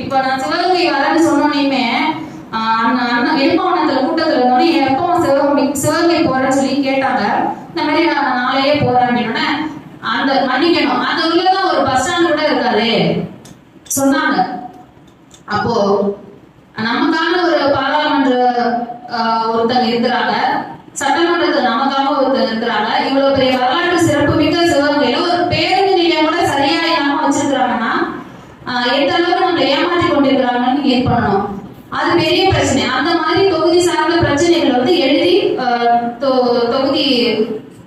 இப்ப நான் சிவகங்கை வரேன்னு சொன்னோனையுமே அண்ணன் வெண்பவனத்துல கூட்டத்துல இருந்தோடனே எப்போ சிவகங்கை சிவகங்கை போறேன்னு சொல்லி கேட்டாங்க. இந்த மாதிரி நான் நாளையே போறேன் அப்படின்னா அந்த மன்னிக்கணும். அந்த உள்ளதான் ஒரு பஸ் ஸ்டாண்ட் கூட இருக்காது சொன்னாங்க. அப்போ நமக்கான ஒரு பாராளுமன்ற ஆஹ், ஒருத்தங்க இருக்கிறாங்க. சட்டமன்றத்தில் நமக்காக ஒருத்தங்க இருக்கிறாங்க. இவ்வளவு பெரிய வரலாற்று சிறப்பு மிக்க சிவகங்கையில ஒரு பேருந்து நிலையம் கூட சரியா இல்லாம வச்சிருக்கிறாங்கன்னா ஆஹ், எந்த அளவுக்கு நம்மளை ஏமாற்றி கொண்டிருக்கிறாங்கன்னு பண்ணணும் அது பெரிய பிரச்சனை. அந்த மாதிரி தொகுதி சார்ந்த பிரச்சனைகளை வந்து எழுதி தொ- தொகுதி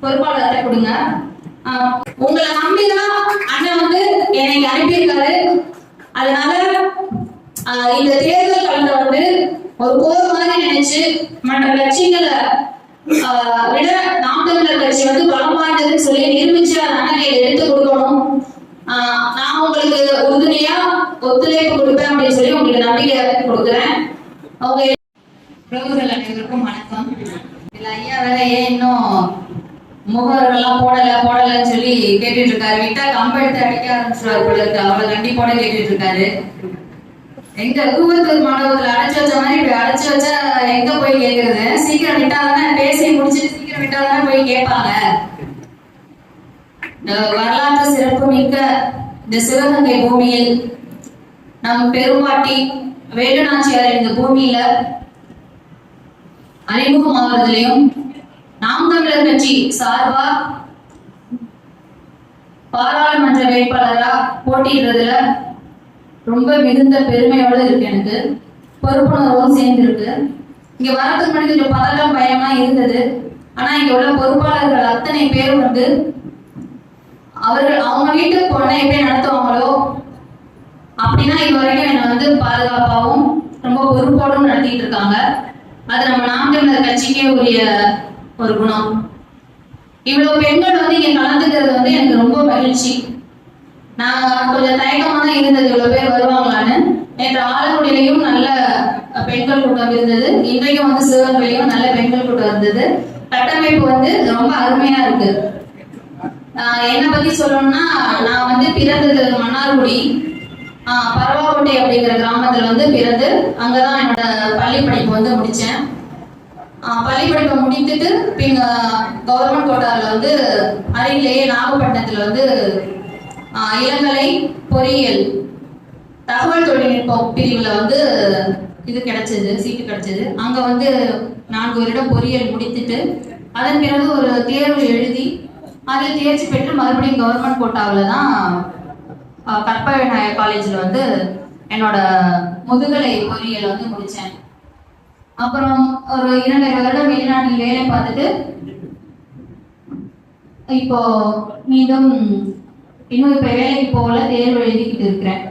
பொறுப்பாளர்கிட்ட கொடுங்க. ஆஹ், உங்களை நம்பிதான் அண்ணன் வந்து என்னை அனுப்பியிருக்காரு. அதனால ஆஹ் இந்த தேர்தல் கலந்த வந்து ஒரு போர் மாதிரி நினைச்சு மற்ற கட்சிகளை ஆஹ் விட நாம் தமிழர் கட்சி வந்து பலம் வாய்ந்ததுன்னு சொல்லி நிரூபிச்சு அந்த அண்ணனை எடுத்து கொடுக்கணும். நான் உங்களுக்கு உறுதுணையா ஒத்துழைப்பு கொடுப்பேன் அப்படின்னு சொல்லி உங்களுக்கு நம்பிக்கை கொடுக்குறேன். அவங்க பிரபுகள் அனைவருக்கும் வணக்கம். இதுல ஐயா வேற ஏன் இன்னும் முகவர்கள்லாம் போடல போடலன்னு சொல்லி கேட்டுட்டு இருக்காரு விட்டா கம்பெடுத்து அடிக்க ஆரம்பிச்சிருவாரு போல இருக்கு. அவளை கண்டிப்போட கேட்டுட்டு இருக்காரு எங்க கூவத்தூர் மாணவர்கள் அடைச்சு வச்ச மாதிரி இப்படி அடைச்சு வச்சா எங்க போய் கேக்குறது? சீக்கிரம் விட்டாதானே? பேசி முடிச்சுட்டு சீக்கிரம் விட்டாதானே போய் கேட்பாங்க. வரலாற்று சிறப்புமிக்க இந்த சிவகங்கை பூமியில் நம் பெருமாட்டி வேலுநாச்சியார் இந்த பூமியில அறிமுகமாவதிலையும் நாம் தமிழர் கட்சி சார்பா பாராளுமன்ற வேட்பாளரா போட்டியிடுறதுல ரொம்ப மிகுந்த பெருமையோட இருக்கு எனக்கு. பொறுப்புணர்வும் சேர்ந்து இருக்கு இங்க வரதுக்கு முன்னாடி கொஞ்சம் பதட்டம் பயமா இருந்தது. ஆனா இங்க உள்ள பொறுப்பாளர்கள் அத்தனை பேரும் வந்து அவர்கள் அவங்க வீட்டுக்கு பொண்ணை எப்படி நடத்துவாங்களோ அப்படின்னா இது வரைக்கும் என்னை வந்து பாதுகாப்பாகவும் ரொம்ப பொறுப்போடும் நடத்திட்டு இருக்காங்க. அது நம்ம நாம் தமிழர் கட்சிக்கே உரிய ஒரு குணம். இவ்வளவு பெண்கள் வந்து இங்க கலந்துக்கிறது வந்து எனக்கு ரொம்ப மகிழ்ச்சி. நான் கொஞ்சம் தயக்கமா தான் இருந்தது இவ்வளவு பேர் வருவாங்களான்னு. நேற்று ஆலங்குடியிலையும் நல்ல பெண்கள் கூட்டம் இருந்தது. இன்றைக்கும் வந்து சிவகங்கையிலையும் நல்ல பெண்கள் கூட்டம் இருந்தது. கட்டமைப்பு வந்து ரொம்ப அருமையா இருக்கு. என்னை பத்தி சொல்லணும்னா நான் வந்து பிறந்தது மன்னார்குடி. ஆஹ் பரவாக்கோட்டை அப்படிங்கிற கிராமத்துல வந்து பிறந்து அங்கதான் என்னோட பள்ளி படிப்பு வந்து முடிச்சேன். ஆஹ் பள்ளி படிப்பை முடித்துட்டு பின் கவர்மெண்ட் கோட்டாரில் வந்து அருகிலேயே நாகப்பட்டினத்துல வந்து ஆஹ் இளங்கலை பொறியியல் தகவல் தொழில்நுட்பம் பிரிவுல வந்து இது கிடைச்சது சீட்டு கிடைச்சது. அங்க வந்து நான்கு வருடம் பொறியியல் முடித்துட்டு அதன் பிறகு ஒரு தேர்வு எழுதி அதில் தேர்ச்சி பெற்று மறுபடியும் கவர்மெண்ட் கோட்டாவில் தான் கற்பக விநாயகர் காலேஜில் வந்து என்னோட முதுகலை பொறியியல் வந்து முடித்தேன். அப்புறம் ஒரு இரண்டரை வருடம் வெளிநாட்டில் வேலை பார்த்துட்டு இப்போ மீண்டும் இன்னும் இப்போ வேலைக்கு போகல தேர்வு எழுதிக்கிட்டு இருக்கிறேன்.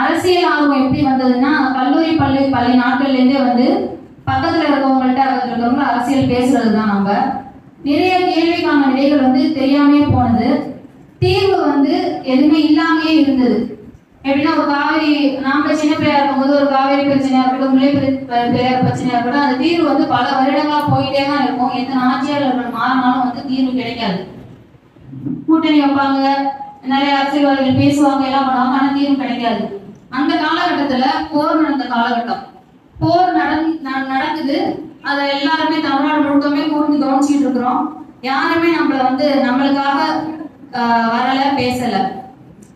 அரசியல் ஆர்வம் எப்படி வந்ததுன்னா கல்லூரி பள்ளி பள்ளி நாட்கள்லேருந்தே வந்து பக்கத்தில் இருக்கவங்கள்ட்ட இருக்கிறவங்க அரசியல் பேசுறது தான் நம்ம. நிறைய கேள்விக்கான விடைகள் வந்து தெரியாமே போனது. தீர்வு வந்து எதுவுமே இல்லாமயே இருந்தது. எப்படின்னா ஒரு காவிரி நாம சின்ன பிள்ளையா இருக்கும்போது ஒரு காவிரி பிரச்சனையா இருக்கட்டும் முல்லை பிள்ளையார் பிரச்சனையா இருக்கட்டும் அந்த தீர்வு வந்து பல வருடங்களா போயிட்டே தான் இருக்கும். எந்த ஆட்சியாளர்கள் மாறினாலும் வந்து தீர்வு கிடைக்காது. கூட்டணி வைப்பாங்க நிறைய அரசியல்வாதிகள் பேசுவாங்க எல்லாம் பண்ணுவாங்க ஆனா தீர்வு கிடைக்காது. அந்த காலகட்டத்துல போர் நடந்த காலகட்டம். போர் நடந் ந- நடக்குது. அதை எல்லாருமே தமிழ்நாடு முழுக்கமே கூர்ந்து கவனிச்சுட்டு இருக்கிறோம். யாருமே நம்மள வந்து நம்மளுக்காக வரல பேசல.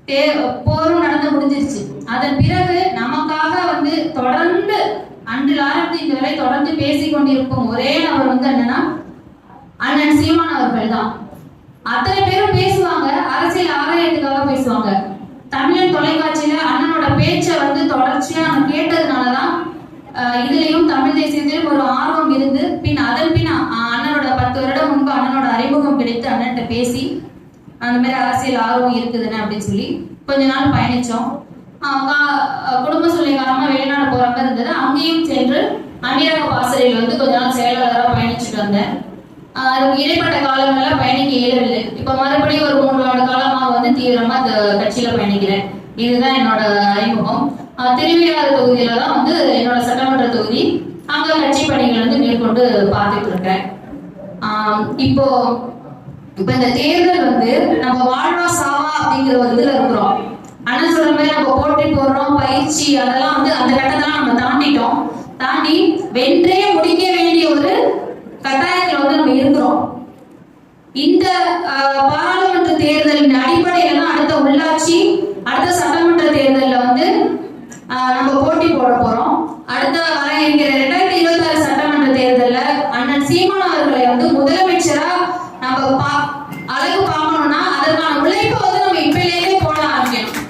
தே- போரும் நடந்து முடிஞ்சிருச்சு. அதன் பிறகு நமக்காக வந்து தொடர்ந்து அன்றில் ஆரம்பித்து இந்த வரை தொடர்ந்து பேசி கொண்டிருக்கும் ஒரே நபர் வந்து என்னன்னா அண்ணன் சீமான் அவர்கள் தான். அத்தனை பேரும் பேசுவாங்க அரசியல் ஆதாயத்துக்காக பேசுவாங்க. தமிழன் தொலைக்காட்சியில அண்ணனோட பேச்சை வந்து தொடர்ச்சியா நான் இதுலயும் தமிழ் தேசியத்திலும் ஒரு ஆர்வம் இருந்து பின் அதன் பின் அண்ணனோட பத்து வருடம் முன்பு அண்ணனோட அறிமுகம் கிடைத்து அண்ணன்ட்ட பேசி அந்த மாதிரி அரசியல் ஆர்வம் இருக்குதுன்னு அப்படின்னு சொல்லி கொஞ்ச நாள் பயணிச்சோம். குடும்ப சூழ்நிலை காரணமா வெளிநாடு போற மாதிரி இருந்தது. அங்கேயும் சென்று அமீரக பாசறையில் வந்து கொஞ்ச நாள் செயலாளராக பயணிச்சுட்டு வந்தேன். இடைப்பட்ட காலங்கள்ல பயணிக்க இயலவில்லை. இப்ப மறுபடியும் ஒரு மூன்று ஆண்டு காலமாக வந்து தீவிரமா இந்த கட்சியில பயணிக்கிறேன். இதுதான் என்னோட அறிமுகம். ஆஹ் தொகுதியில தான் வந்து என்னோட சட்டமன்ற தொகுதி. அங்க கட்சி பணிகள் வந்து மேற்கொண்டு பார்த்துட்டு இருக்கேன் இப்போ இப்ப இந்த தேர்தல் வந்து நம்ம வாழ்வா சாவா அப்படிங்கிற ஒரு இதுல இருக்கிறோம். அண்ணன் சொல்ற மாதிரி நம்ம போட்டி போடுறோம் பயிற்சி அதெல்லாம் வந்து அந்த கட்டத்தெல்லாம் நம்ம தாண்டிட்டோம். தாண்டி வென்றே முடிக்க வேண்டிய ஒரு கட்டாயத்துல வந்து நம்ம இருக்கிறோம். இந்த பாராளுமன்ற தேர்தலின் அடிப்படையில தான் அடுத்த உள்ளாட்சி அடுத்த சட்டமன்ற தேர்தலில் வந்து நம்ம போட்டி போட போறோம். அடுத்த வர இருக்கிற ரெண்டாயிரத்தி இருபத்தி ஆறு சட்டமன்ற தேர்தலில் அண்ணன் சீமான் அவர்களை வந்து முதலமைச்சரா நம்ம பா அழகு பார்க்கணும்னா அதற்கான உழைப்பை வந்து நம்ம இப்பயிலேயே போட ஆரம்பிக்கணும்.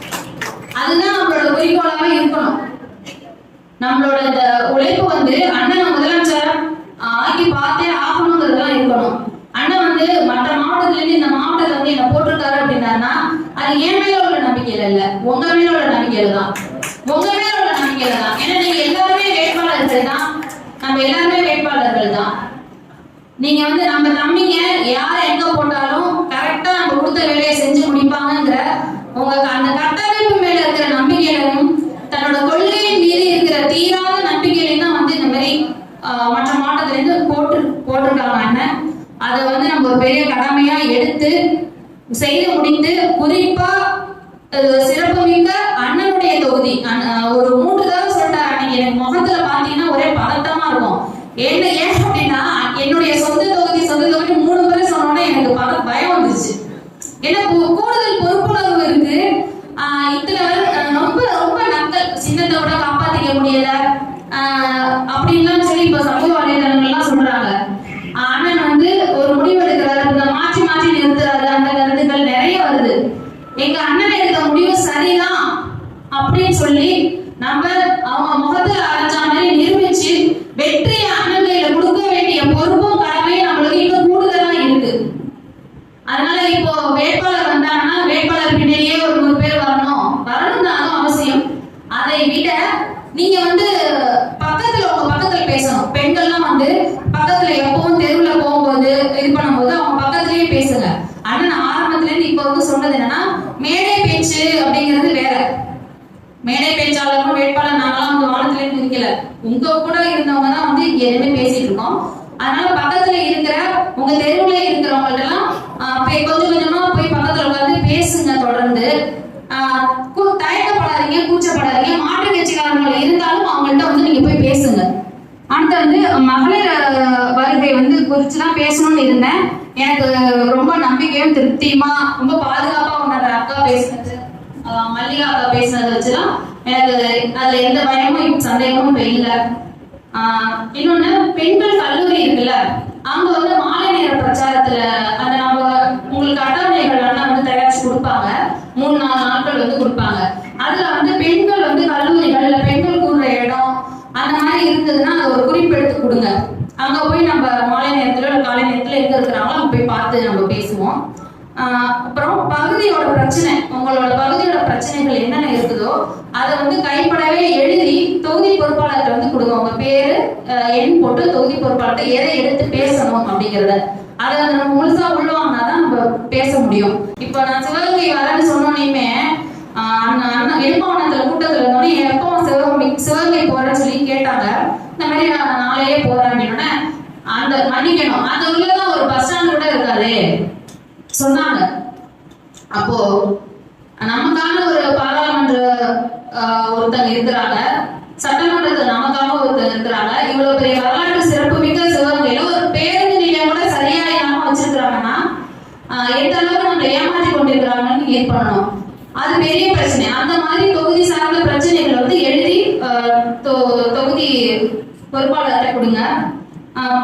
அதுதான் நம்மளோட குறிக்கோளாவே இருக்கணும். நம்மளோட இந்த உழைப்பு வந்து அண்ணன் முதலமைச்சர் ஆக்கி பார்த்தே ஆகணுங்கிறதுலாம் இருக்கணும். அண்ணன் வந்து மற்ற மாவட்டத்துல இருந்து இந்த மாவட்டத்துல வந்து என்ன போட்டிருக்காரு அப்படின்னாருன்னா அது என் மேல உள்ள நம்பிக்கையில இல்ல உங்க மேல உள்ள நம்பிக்கையில தான். உங்க மேல உள்ள நம்பிக்கையில தான் ஏன்னா நீங்க எல்லாருமே வேட்பாளர்கள் தான். நம்ம எல்லாருமே வேட்பாளர்கள் தான். நீங்க வந்து நம்ம தம்பிங்க யார் எங்க போட்டாலும் கரெக்டா நம்ம கொடுத்த வேலையை செஞ்சு முடிப்பாங்கங்கிற உங்க அந்த கட்டமைப்பு மேல இருக்கிற நம்பிக்கையிலும் தன்னோட கொள்கையின் மீது இருக்கிற தீராத நம்பிக்கையிலையும் தான் வந்து இந்த மாதிரி ஆஹ், மற்ற மாவட்டத்துல இருந்து போட்டு போட்டிருக்காங்க அண்ணன். அதை வந்து நம்ம ஒரு பெரிய கடமையா எடுத்து செய்து முடித்து குறிப்பா அஹ், சிறப்புமிக்க அண்ணனுடைய தொகுதி அண்ண- ஒரு மூன்று தடவை சொல்லிட்டாரு அன்னைக்கு எனக்கு முகத்துல பாத்தீங்கன்னா ஒரே பதட்டமா இருக்கும். என்ன ஏன் அப்படின்னா என்னுடைய சொந்த தொகுதி சொந்த தொகுதி மூணு பேர் சொன்னோன்னே எனக்கு பத பயம் வந்துருச்சு ஏன்னா கூ- கூடுதல் பொறுப்புணர்வு இருக்கு ஆஹ் இத்தனை பேர், அஹ் ரொம்ப ரொம்ப நக்கல் சின்னத்தை விட காப்பாத்திக்க முடியல ஆஹ் அப்படின்லாம் சொல்லி இப்ப சமூக வலைதளங்கள்லாம் சொல்றாங்க ஆஹ் அண்ணன் வந்து ஒரு முடிவு எடுக்கிறாரு இந்த மாற்றி மாற்றி நிறுத்துறாரு அந்த கருத்துக்கள் நிறைய வருது எங்க அண்ணன் எடுத்த முடிவு சரிதான் அப்படின்னு சொல்லி நம்ம அவங்க முகத்தை அரைச்ச மாதிரி நிரூபிச்சு வெற்றியை அண்ணன் கையில கொடுக்க வேண்டிய பொறுப்பும் கடமையும் நம்மளுக்கு இன்னும் கூடுதலா இருக்கு அதனால இப்போ வேட்பாளர் வந்தாங்கன்னா வேட்பாளர் பின்னாடியே ஒரு நூறு பேர் வரணும். வரணும் தான் அவசியம். அதை விட நீங்க வந்து பக்கத்துல உங்க பக்கத்துல பேசணும். பெண்கள்லாம் வந்து பக்கத்துல எப்பவும் தெருவுல போகும்போது இது பண்ணும்போது அவங்க பக்கத்துலயே பேசுங்க. அண்ணன் ஆரம்பத்துல இருந்து இப்ப வந்து சொன்னது என்னன்னா மேடை பேச்சு அப்படிங்கிறது வேற. மேடை பேச்சாளரும் வேட்பாளர் நாங்களாம் வந்து இருந்து நிக்கல உங்க கூட இருந்தவங்க தான் வந்து இங்க இருந்து பேசிட்டு இருக்கோம். அதனால பக்கத்துல இருக்கிற உங்க தெருவுல இருக்கிறவங்கள்ட்ட எல்லாம் கொஞ்சம் கொஞ்சமா போய் பக்கத்துல உட்காந்து பேசுங்க தொடர்ந்து. ஆஹ், கூ- தயக்கப்படாதீங்க கூச்சப்படாதீங்க. மாற்று கட்சிக்காரர்கள் இருந்தாலும் அவங்கள்ட்ட வந்து நீங்க போய் பேசுங்க. அடுத்து வந்து மகளிர் வருகை வந்து குறிச்சு தான் பேசணும்னு இருந்தேன். எனக்கு ரொம்ப நம்பிக்கையும் திருப்தியுமா ரொம்ப பாதுகாப்பா உணர்ற அக்கா பேசுனது மல்லிகா அக்கா பேசுனதை வச்சுதான் எனக்கு அதுல எந்த பயமும் சந்தேகமும் இல்லை. ஆஹ் இன்னொன்னு பெண்கள் கல்லூரி இருக்குல்ல அங்க வந்து மாலை நேர பிரச்சாரத்துல அந்த நம்ம உங்களுக்கு அட்டவணைகள் எல்லாம் வந்து தயாரிச்சு கொடுப்பாங்க மூணு நாலு நாட்கள் வந்து கொடுப்பாங்க அதுல வந்து பெண்கள் வந்து கல்லூரிகள் இல்ல பெண்கள் கூடுற இடம் அந்த மாதிரி இருந்ததுன்னா அது ஒரு குறிப்பெடுத்து கொடுங்க. அங்க போய் நம்ம மாலை நேரத்துல இல்ல காலை நேரத்துல எங்க இருக்கிறாங்களோ அங்க போய் பார்த்து நம்ம பேசுவோம். ஆஹ் அப்புறம் பகுதியோட பிரச்சனை உங்களோட பகுதியோட பிரச்சனைகள் என்னென்ன இருக்குதோ அதை வந்து கைப்படவே எழுதி தொகுதி பொறுப்பாளர்கிட்ட வந்து கொடுங்க. உங்க பேரு ஆஹ் எண் போட்டு தொகுதி பொறுப்பாளர்கிட்ட எதை எடுத்து பேசணும் அப்படிங்கறத. அதை நம்ம முழுசா உள்வாங்கினாதான் நம்ம பேச முடியும். இப்போ நான் சிவகங்கை வரேன்னு சொன்னோன்னே அண்ணன் கூட்டத்துல இருந்தோடனே எப்போ சிவகங்கை சிவகங்கை போறேன்னு சொல்லி கேட்டாங்க. இந்த மாதிரி நான் நாளையே போறேன் அப்படின்னோடனே அந்த மன்னிக்கணும். அந்த உள்ளதான் ஒரு பஸ் ஸ்டாண்ட் கூட இருக்காது சொன்னாங்க. அப்போ நமக்கான ஒரு பாராளுமன்ற ஒருத்தங்க இருக்கிறாங்க. சட்டமன்றத்தில் நமக்காக ஒருத்தங்க இருக்கிறாங்க. இவ்வளவு பெரிய வரலாற்று சிறப்பு மிக்க சிவகங்கையில ஒரு பேருந்து நிலையம் கூட சரியா இல்லாம வச்சிருக்கிறாங்கன்னா எந்த அளவுக்கு நம்ம ஏமாற்றி கொண்டிருக்கிறாங்கன்னு ஏற்படணும் அது பெரிய பிரச்சனை. அந்த மாதிரி தொகுதி சார்ந்த பிரச்சனைகளை வந்து எழுதி தொ- தொகுதி பொறுப்பாளர்கிட்ட கொடுங்க.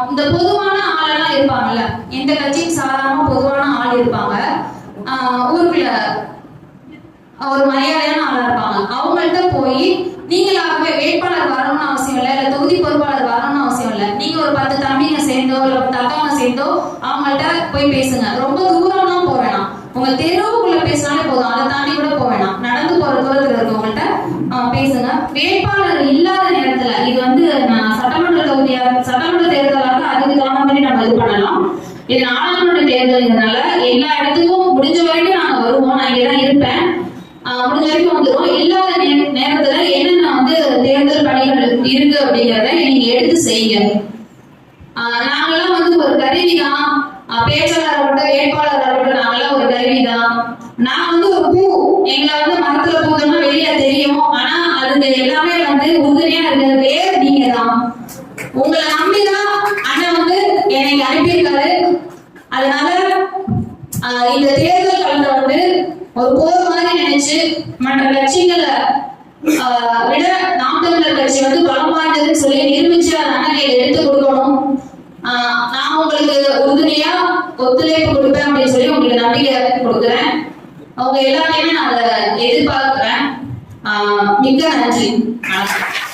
இந்த பொதுவான ஆளெல்லாம் இருப்பாங்கல்ல எந்த கட்சியும் சாராம பொதுவான ஆள் இருப்பாங்க. ஊருக்குள்ள ஒரு மரியாதையான ஆளா இருப்பாங்க. அவங்கள்ட்ட போய் நீங்களாகவே வேட்பாளர் வரணும்னு அவசியம் இல்லை இல்ல தொகுதி பொறுப்பாளர் வரணும்னு அவசியம் இல்லை. நீங்க ஒரு பத்து தம்பிங்க சேர்ந்தோ இல்ல பத்து அக்காங்க சேர்ந்தோ அவங்கள்ட்ட போய் பேசுங்க. ரொம்ப தூரம்லாம் போக வேணாம். உங்க தெருவுக்குள்ள பேசினாலே போதும். அதை தாண்டி கூட போக வேணாம். நடந்து போற தூரத்துல இருக்கவங்கள்ட்ட ஆஹ் பேசுங்க. வேட்பாளர் இல்லாத நேரத்துல இது வந்து நான் சட்டமன்ற தொகுதியா சட்டமன்ற தேர்தலாக அதுக்கு தகுந்த மாதிரி நம்ம இது பண்ணலாம். இது நாடாளுமன்ற தேர்தல்ங்கிறதுனால எல்லா இடத்துக்கும் முடிஞ்ச வரைக்கும் நாங்க வருவோம். நான் இங்கதான் இருப்பேன். ஆஹ் முடிஞ்ச வரைக்கும் வந்துருவோம் இல்லாத நேரத்துல என்னென்ன வந்து தேர்தல் பணிகள் இருக்கு அப்படிங்கறத நீங்க எடுத்து செய்யுங்க. ஆஹ் நாங்கெல்லாம் வந்து ஒரு கருவி தான் பேச்சாளர் இருக்கட்டும் வேட்பாளர் இருக்கட்டும் நாங்கெல்லாம் கருவிதான் நான் வந்து ஒரு பூ எங்களை வந்து மரத்துல போகணும்னா வெளிய தெரியும். ஆனா அது எல்லாமே வந்து உறுதுணையா இருக்கிற பேர் நீங்க தான் உங்களை நம்பிதான் அண்ணன் வந்து என்னை அனுப்பியிருக்காரு. அதனால ஆஹ், இந்த தேர்தல் கலந்த வந்து ஒரு போர் மாதிரி நினைச்சு மற்ற கட்சிகளை ஆஹ், விட நாம் தமிழர் கட்சி வந்து பலம் வாய்ந்ததுன்னு சொல்லி நிரூபிச்சு அந்த அண்ணன் எடுத்து கொடுக்கணும். நான் உங்களுக்கு உறுதுணையா ஒத்துழைப்பு கொடுப்பேன் அப்படின்னு சொல்லி உங்களுக்கு நம்பிக்கை கொடுக்குறேன். அவங்க எல்லாத்தையுமே நான் அதை எதிர்பார்க்கிறேன். ஆஹ், மிக்க நன்றி. வணக்கம்.